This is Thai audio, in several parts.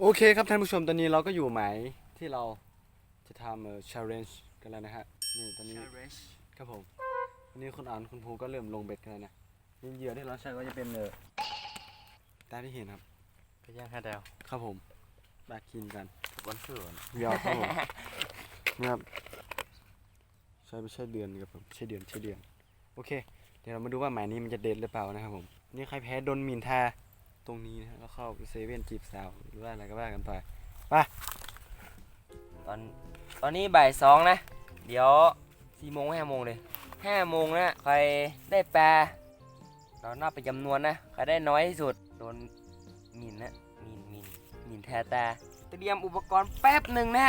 โอเคครับท่านผู้ชมตอนนี้เราก็อยู่หมายที่เราจะทำเอ่อ challenge กันแล้วนะฮะนี่ตอนนี้ครับผมวันนี้คุณอ่านคุณภูก็เริ่มลงเบ็ดกันแล้วนะนี่เหยื่อที่เราใช้ก็จะเป็นเออตามที่เห็นครับไปย่างห้าดาวครับผมแบกกินกันวันเกิดยอดครับผมนี่ครับใช่ไม่ใช่เดือนครับผมใช่เดือนใช่เดือนโอเค เดี๋ยวเรามาดูว่าหมายนี้มันจะเด็ดหรือเปล่านะครับผมนี่ใครแพ้โดนหมินทา ตรงนี้นะฮะแล้วเข้าไปเซเว่นจีบสาวหรือว่าอะไรก็ว่ากันไปตอนตอนนี้บ่ายสองนะ เดี๋ยวสี่โมงห้าโมงเลยห้าโมงนะใครได้ปลาเรานับไปจำนวนนะใครได้น้อยที่สุดโดนหมินนะหมินหมินหมินแทตาเตรียมอุปกรณ์แป๊บหนึ่งนะ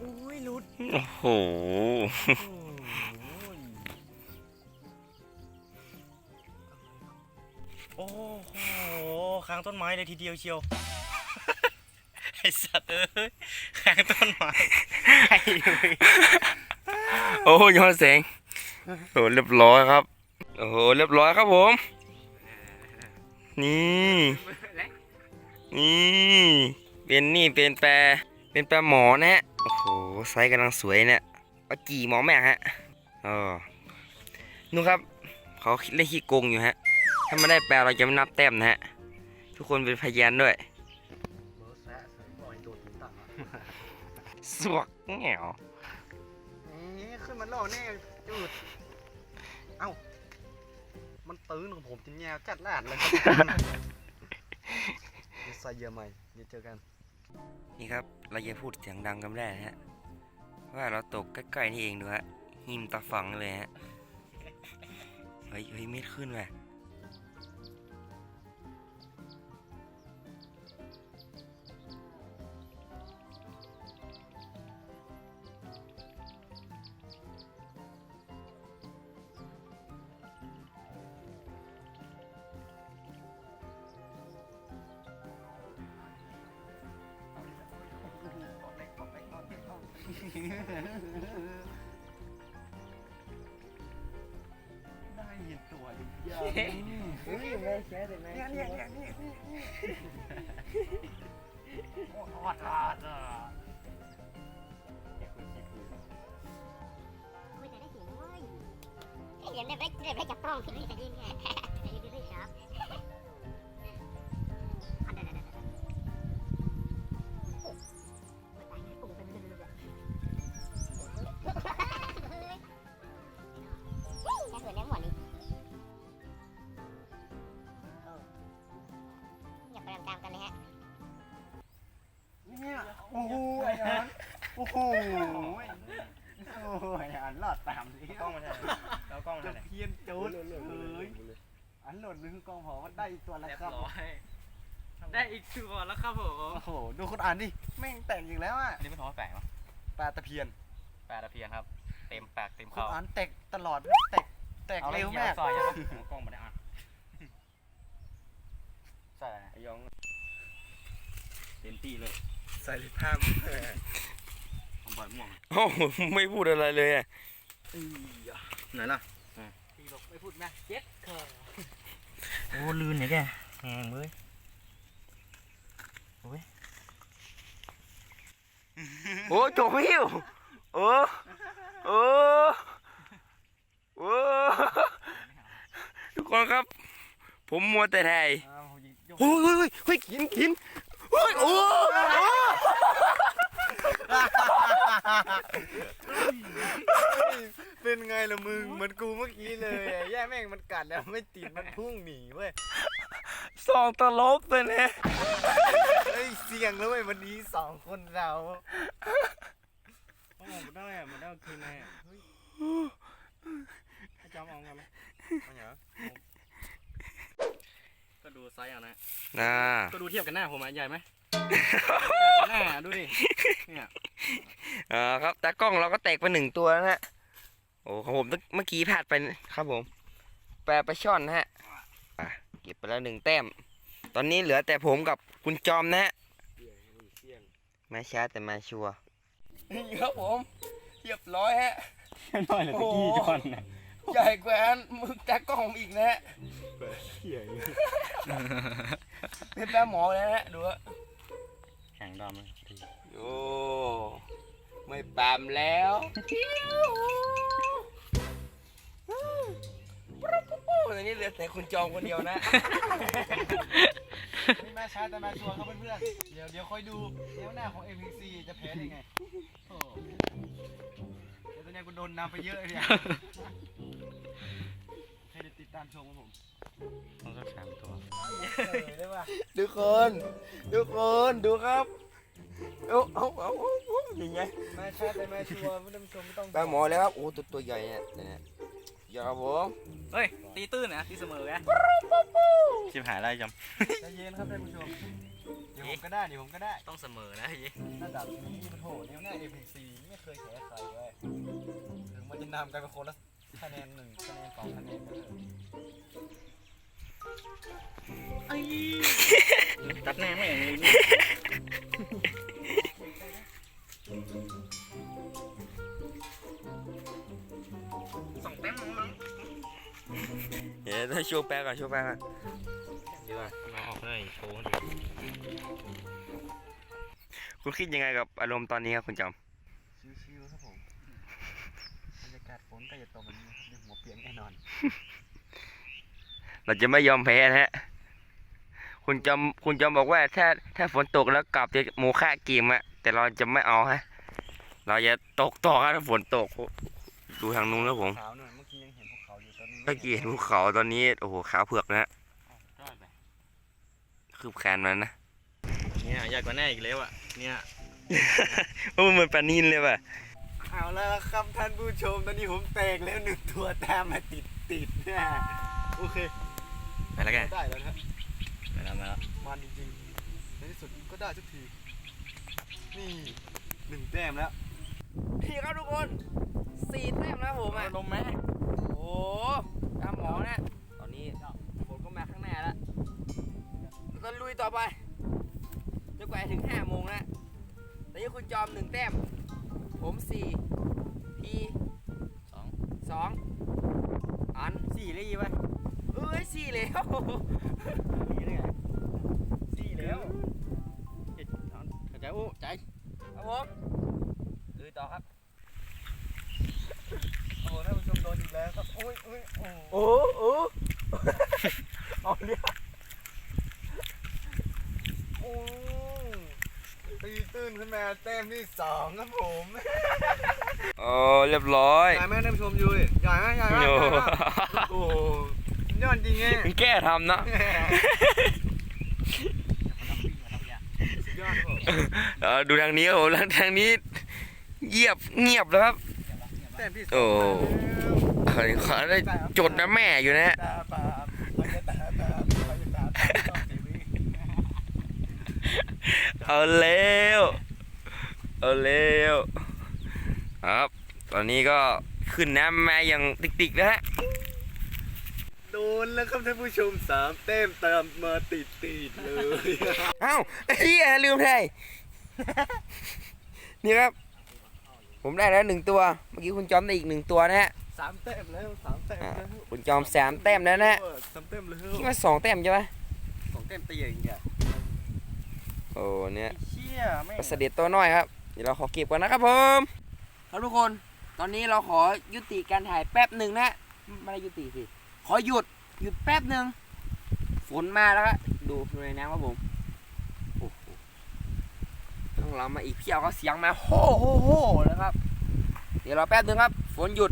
อุ้ยหลุดโอ้โห โอ้โหค้างต้นไม้เลยทีเดียวเชียวไอสัตว์เอ้ยค้างต้นไม้โอ้โหย้อนแสงโอ้เรียบร้อยครับ โอ้โหเรียบร้อยครับผม นี่นี่เป็นนี่เป็นแปรเป็นแปรหมอนะฮะโอ้โหไซส์กำลังสวยเนี่ยปลากี่หมอแม่ฮะอ๋อนู่นครับ เขาเล่นขี้โกงอยู่ฮะ ถ้าไม่ได้แปลเราจะไม่นับแต้มนะฮะ ทุกคนเป็นพยานด้วยสวกแง่วนี่ขึ้นมาล่อแน่จุดเอ้า มันตื้นของผมจนแนวจัดลาดเลยครับใส่เยอะใหม่เดี๋ยวเจอกัน นี่ครับ เราจะพูดเสียงดังกันไม่ได้นะฮะ ว่าเราตกใกล้ๆนี่เองดูฮะหิมตะฝังเลยฮะ เฮ้ยเฮ้ยเม็ดขึ้นว่ะ ตัวเยอะเฮ้ยไม่ใช่แต่ไม่เนี่ยเนี่ยเนี่ยเนี่ยโอ้อดอดอะคุยแต่ได้เสียงเว้ยไอ้เดี๋ยวได้ไปได้ไปจับต้องพี่นี่จะยิงไง โอ้โหโอ้โหไอ้อันหลอดตามสิกล้องมาถ่ายแล้วกล้องมาจะถ่ายเพี้ยนโจ๊ดเอ้ยอันหล่นนึงกองหอว่าได้อีกตัวแล้วครับได้อีกตัวแล้วครับผมโอ้โห ดูคนอ่านดิแม่งแต่งอีกแล้วอะอันนี้เป็นท้องแฝงปะปลาตะเพียนปลาตะเพียนครับ เต็มปากเต็มคนคออ่านแตกตลอดแตกแตกเอาเร็วแม่มากซอยใช่ปะกล้องมาได้อะใส่อะไรไอ้ยองเต็มที่เลย ใส่ลิภาพ ผมปล่อยม่วงโอ้โหไม่พูดอะไรเลยอะไหนล่ะพี่บอกไม่พูดนะเจ็ดเคอโอ้ลื่นเนี่ยแกแหงเว้ยโอ้โจหิวโอ้โอ้โอ้ทุกคนครับ ผมมัวแต่ถ่ายโอ้ยเฮ้ยเฮ้ยเฮ้ยกินกินเฮ้ยโอ้โอ้ เป็นไงล่ะมึงเหมือนกูเมื่อกี้เลยอะแย่แม่งมันกัดแล้วไม่ติดมันพุ่งหนีเว้ยสองตลบเลยเนี่ยเฮ้ยเสี่ยงแล้วเว้ยวันนี้สองคนเราโอ้มาได้อะมาได้คืนไงอะให้จอมเอากันไหมไม่เหรอก็ดูไซส์เอานะน่าก็ดูเทียบกันหน้าผมอะใหญ่ไหม หน้าดูดิ เนี่ยอ่าครับแต่กล้องเราก็แตกไปหนึ่งตัวนะฮะ โอ้ของผมเมื่อกี้พลาดไปครับผม แปลไปลาช่อนนะฮะอะเก็บไปแล้วหนึ่งแต้ม ตอนนี้เหลือแต่ผมกับคุณจอมนะฮะมาช้าแต่มาชัวร์ครับผมเรียบร้อยฮะน้อยเลยตะกี้จอนนะโใหญ่กว่ามึกแต่กล้องผมอีกนะฮะเหี้ยเป็นแปลหมอเลยนะฮะดูว่าแข็ง ดำเลยโอ้ไม่ปามแล้วตอนนี้เหลือแต่คุณจองคนเดียวนะนี่มาช้าแต่มาชัวร์ครับเพื่อนๆ เดี๋ยวเดี๋ยวค่อยดูเดี๋ยวหน้าของ MPC จะแพ้ได้ไงโอ้เดี๋ยวตอนนี้กูโดนนำไปเยอะเลยเนี่ยให้ได้ติดตามชมครับผมต้องสักสามตัวได้ป่ะทุกคน ทุกคน ดูครับ เอาเอาเอาเอาเอาอย่างไงมาช้าแต่มาชัวร์ท่านผู้ชมไม่ต้องแปลหมอแล้วครับโอ้ตัวตัวใหญ่เนี่ยเนี่ยอย่าครับผมเฮ้ย ตีตื้นนะตีเสมอไงชิบหายแล้วจใจเย็นครับท่านผู้ชมเดี๋ยวผมก็ได้เดี๋ยวผมก็ได้ำต้องเสมอนะพี่ระดับนี้มันโหแนวหน้า MPC ไม่เคยแพ้ใครเว้ยถึงมันจะนำกันเป็นคนละคะแนนหนึ่งคะแนนสองคะแนนก็เถอะ ตัดแน่ไม่อย่างนี้เดี๋ยวต้องโชว์แปลก่อนโชว์แปลก่อนเดี๋ยวมาออกเลยโชว์คุณคิดยังไงกับอารมณ์ตอนนี้ครับคุณจอมชิวๆครับผมบรรยากาศฝนก็จะตกแบบนี้ครับเดี๋ยวหัวเปียกแน่นอน เราจะไม่ยอมแพ้นะฮะ คุณจอมคุณจอมบอกว่า ถ้าถ้าฝนตกแล้วกลับจะโมฆะเกมอะแต่เราจะไม่เอาฮะ เราจะตกต่อครับถ้าฝนตก ดูทางนู้นครับผมขาวหน่อยเมื่อกี้ยังเห็นภูเขาอยู่ตอนนี้เมื่อกี้เห็นภูเขาตอนนี้โอ้โหขาวเผือกนะฮะคืบแขนมันนะ เนี่ยใหญ่กว่าแน่อีกแล้วอะ เนี่ย โอ้มันเหมือนปลานินเลยว่ะ เอาแล้วครับท่านผู้ชมตอนนี้ผมแตกแล้วหนึ่งตัวตามมาติดติดๆนะโอเค ไปแล้วแกได้แล้วนะไปแล้วมาแล้วมันจริงๆในที่สุดก็ได้สักที นี่หนึ่งแต้มแล้วพี่ครับทุกคนสี่แต้มแล้วผมอะลมไหมโอ้ตามหมอนะตอนนี้ฝนก็มาข้างหน้าแล้วแล้วก็ลุยต่อไปจนกว่าจะถึงห้าโมงนะตอนนี้คุณจอมหนึ่งแต้ม ผมสี่พี่สองสองอันสี่เลยยี่ไหมเอ้ ยสี่แล้วสี่เลยไงสี่แล้วเข้าใจโอ้ใจครับผมลุยต่อครับโอ้โหท่านผู้ชมโดนอีกแล้วครับโอ้ยโอ้ยโอ้โอ้โอ้เอาเรื่องโอ้ตีตื้นขึ้นมาแต้มที่สองครับผมโอ้เรียบร้อยใหญ่ไหมท่านผู้ชมดูดิใหญ่ไหมใหญ่ไหมโอ้ ใหญ่ไหมโอ้โหยอดจริงไงมันแก้ทำนะสุดยอดครับผมเออดูทางนี้ครับผมทางนี้เงียบเงียบแล้วครับ แต้มที่สองโอ้เขาเขาได้จดนะแม่อยู่นะฮะ ตาปาไปจะตาตาไปจะตาตาต้องสีวิเอาเร็ว เอาเร็ว ครับ ตอนนี้ก็ขึ้นน้ำมาอย่างติกๆแล้วฮะ โดนแล้วครับท่านผู้ชมสามแต้มตามมาติดติดๆเลย เอ้าเฮียลืมไทย นี่ครับ ผมได้แล้วหนึ่งตัว เมื่อกี้คุณจอมได้อีกหนึ่งตัวนะฮะ สามแต้มแล้วสามแต้มอ่าแล้วคุณจอมสามแต้มแล้วนะฮะสามแต้มแล้วคิดว่าสองแต้มใช่ไหมสองแต้มตีอย่างเงี้ยโอ้เนี่ยเชี่ยแม่งเสด็จตัวน้อยครับ เดี๋ยวเราขอเก็บก่อนนะครับผมครับทุกคน ตอนนี้เราขอยุติการถ่ายแป๊บหนึ่งนะ ไม่ได้ยุติสิ ขอหยุดหยุดแป๊บหนึ่งฝนมาแล้วก็ดูในน้ำครับผมโอ้โหข้างหลังมาอีกเพียวก็เสียงมาโฮ่โฮ่โฮ่แล้วครับ เดี๋ยวรอแป๊บหนึ่งครับ ฝนหยุด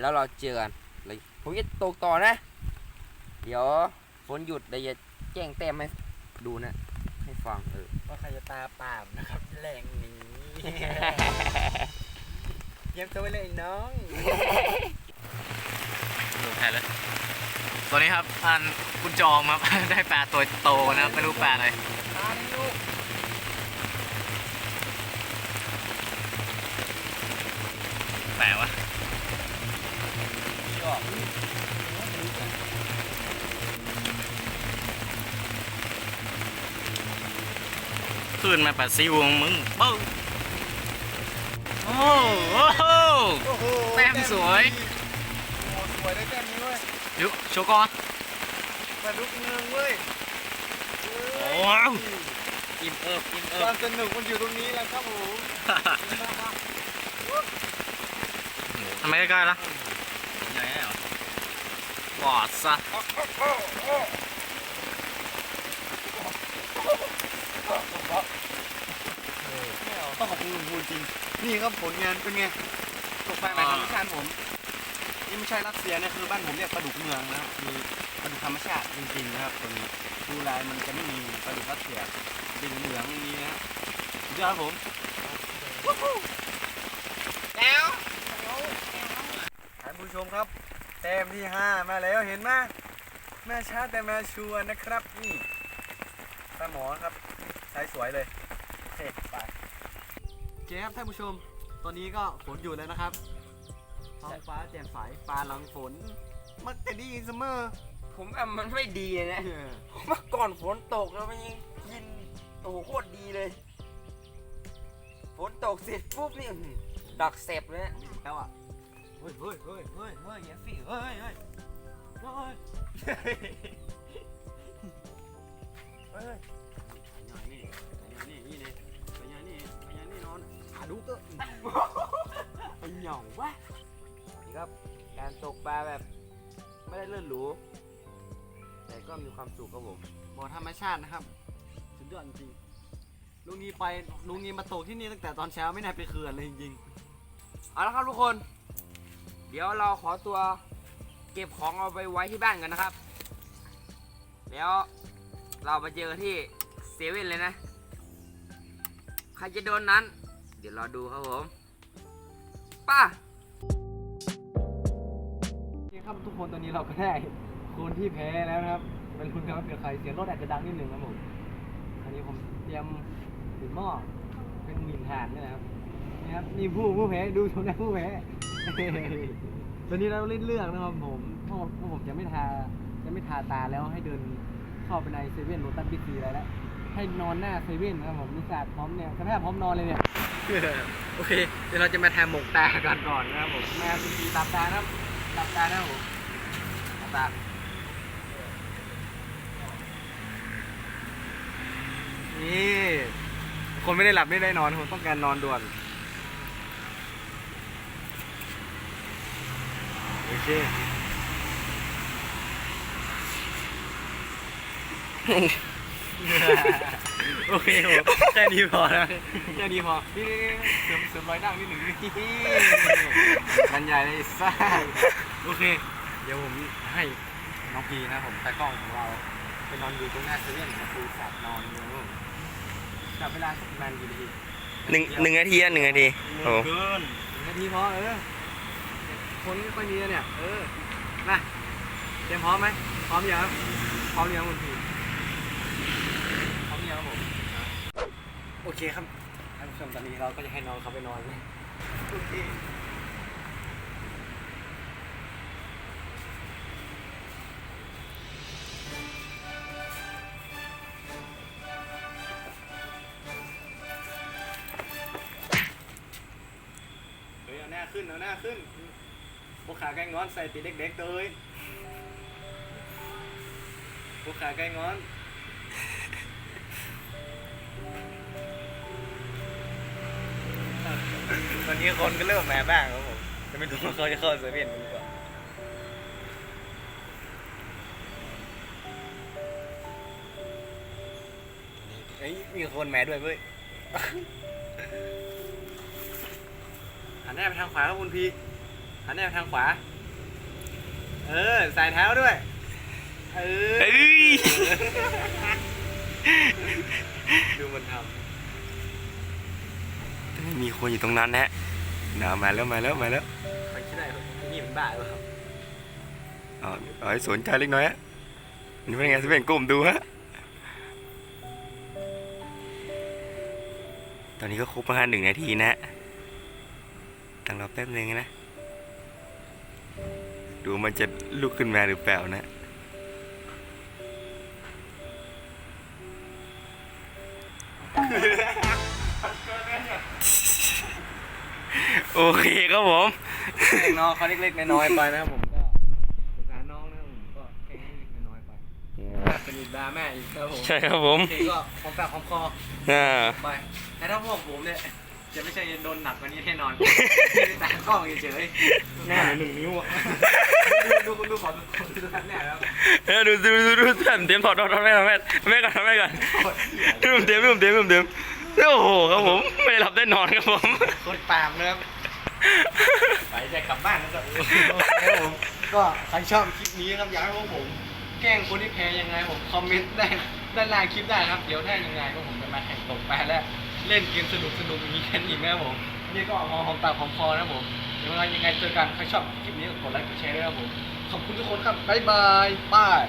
แล้วเราเจอกันเลยผมจะตกต่อนะ เดี๋ยวฝนหยุดเดี๋ยวจะแจ้งแต้มให้ดูนะ ให้ฟังเออว่าใครจะตาปามนะครับแรงนี้เยี่ยมตัวไว้เลยน้องดูแพ้เลย ตัวนี้ครับอันคุณจอมครับ ได้ปลาตัวโตนะครับไม่รู้ปลาอะไรแปลวะขึ้นมาปัดซิวของมึงเป้าโอ้โหโอ้โหแต้มสวยโอ้โหปล่อยได้แค่นี้เว้ย ยุโชว์ก่อนปลาดุกเมืองเว้ยโอ้อิ่มเอิบอิ่มคเอิวาบมสนุกมันอยู่ตรงนี้แหละครับผมทำไมใกล้ๆล่ะใหญ่เหรอวอดซะต้องขอบคุณคุณภูจริง นี่ครับผลงานเป็นไงตกปลาในธรรมชาติผมี่ไม่ใช่รัสเซียนะคือบ้านผมเรียกปลาดุกเมืองนะครับมีปลาดุกธรรมชาติจริงๆนะครับตัวนี้ดูลายมันจะไม่มีปลาดุกรัสเซียเป็นเหลืองอย่างนี้นะครับสุดยอดครับผมแล้วท่านผู้ชมครับแต้มที่ห้ามาแล้วเห็นไหมแม่ช้าแต่แม่ชัวร์นะครับนี่ปลาหมอครับใช้สวยเลยโอเคไปโอเคครับท่านผู้ชมตอนนี้ก็ฝนอยู่แล้วนะครับ ท้องฟ้าแจ่มใสปลาหลังฝน มักจะดีเสมอ ผมว่ามันไม่ดีนะเออเมื่อก่อนฝนตกแล้วมันยังกินโอ้โหโคตรดีเลย ฝนตกเสร็จปุ๊บนี่อื้อหือดักเสพเลยนะแล้วอะเฮ้ยเฮ้ยเฮ้ยเฮ้ยเฮ้ยอย่าสิเฮ้ยเฮ้ยเฮ้ย ครับ การตกปลาแบบไม่ได้เลื่อนหรู แต่ก็มีความสุขครับผมบ่อธรรมชาตินะครับสุดยอดจริงลุงนีไปลุงนีมาตกที่นี่ตั้งแต่ตอนเช้าไม่น่าไปเขื่อนเลยจริงเอาละครับทุกคน เดี๋ยวเราขอตัวเก็บของเอาไปไว้ที่บ้านกันนะครับ แล้วเราไปเจอที่เซเว่นเลยนะ ใครจะโดนนั้น เดี๋ยวเราดูครับผมป้า ครับทุกคนตอนนี้เราก็ได้คนที่แพ้แล้วนะครับเป็นคุณครับเดี๋ยวใครเสียงรถอาจจะดังนิดหนึ่งครับผมอันนี้ผมเตรียมถึงหม้อเป็นหมิ่นถ่านเนี่ยนะครับนี่ครับนี่ผู้ผู้แพ้ดูชมนะผู้แพ้ตอนนี้เราเล่นเรื่องนะครับผมพวกพวกผมจะไม่ทาจะไม่ทาตาแล้วให้เดินเข้าไปในเซเว่นโรตัสบิ๊กซีอะไรแล้วให้นอนหน้าเซเว่นนะครับผมนิสาดพร้อมเนี่ยสภาพพร้อมนอนเลยเนี่ยโอเคเดี๋ยวเราจะมาทำหมกตากันก่อนนะครับผมแม่คุณพีตามตานะครับ ตามตานะครับผมตามตานี่ คนไม่ได้หลับไม่ได้นอนคนต้องการนอนด่วน โอเค โอเคผมแค่นี้พอนะแค่นี้พอ นี่นี่นี่เสริมเสริมรอยดั้งนิดหนึ่งนี่บรรยายเลยซ่าโอเค เดี๋ยวผมให้น้องพีนะครับผมตากล้องของเราไปนอนอยู่ตรงหน้าเซเว่นกับปูสับนอนอยู่นู่นจับเวลาสักประมาณกี่นาทีหนึ่งหนึ่งนาทีอะหนึ่งนาทีโอ้เกินหนึ่งนาทีพอเออคนไม่ค่อยมีอะเนี่ย เออ นะเตรียมพร้อมไหมพร้อมยังครับพร้อมยังคุณพีพร้อมยังครับผม โอเคครับท่านผู้ชมตอนนี้เราก็จะให้น้องเขาไปนอนนะโอเคเฮ้ยเอาหน้าขึ้นเอาหน้าขึ้นพวกขาไก่งอนใส่ตีเด็กๆตัวเอ้ยพวกขาไก่งอน ตอนนี้คนก็เริ่มมาบ้างครับผมจะไม่รู้ว่าเขาจะเข้าเซเว่นหรือเปล่าเอ้ยมีคนมาด้วยเว้ยหันหน้าไปทางขวาครับคุณพีหันหน้าไปทางขวา เออใส่เท้าด้วย เออเอ้ย ดูมันทมีคนอยู่ตรงนั้นนะห นามาแล้วมาแล้วมาแล้วำไปที่ไหนนี่มันบ้าหรือเปล่าเอาเอาให้สนใจเล็กน้อยฮะนี่เป็นไงจะเป็นกลุ่มดูฮะตอนนี้ก็ครบประมาณหนึ่งนาทีนะฮะตั้งรอแป๊บนึงนะ ดูมันจะลุกขึ้นมาหรือเปล่านะ โอเคครับผม น้องเขาเล็กๆน้อยๆไปนะครับผมก็สงสารน้องนะครัผมก็แค่เล็กๆน้อยๆไปเป็นดราม่อีกครับผมใช่ครับผมทีก็ผมงปากของคออ่าไปแต่ถ้าพวกผมเนี่ยจะไม่ใช่โดนหนักกว่านี้แน่นอนตากล้องเฉยๆหน้าหนึ่งนิ้วอะดูดูขอดูท่านแน่แล้วเออดูดูดูดูท่านเต็มถอดถอดถอดแม่แม่แม่ก่อนแม่ก่อนดูเต็มดูเต็มดูเต็มโอ้โหครับผมไม่หลับได้นอนครับผมคนปามนะครับ ไปจะกลับบ้านแล้วก็ครับผมก็ใครชอบคลิปนี้ครับอยากให้พวกผม แกล้งคนที่แพ้ยังไงผมคอมเมนต์ได้ด้านล่างคลิปได้ครับเดี๋ยวถ้ายังไงพวกผมจะมาแข่งตกปลาและเล่นเกมสนุกสนุกอย่างนี้กันอีกนะครับผมนี่ก็หอมหอมปากหอมคอนะครับผมเดี๋ยวยังไงเจอกันใครชอบคลิปนี้กดไลค์กดแชร์ด้วยครับผมขอบคุณทุกคนครับบ๊ายบายบาย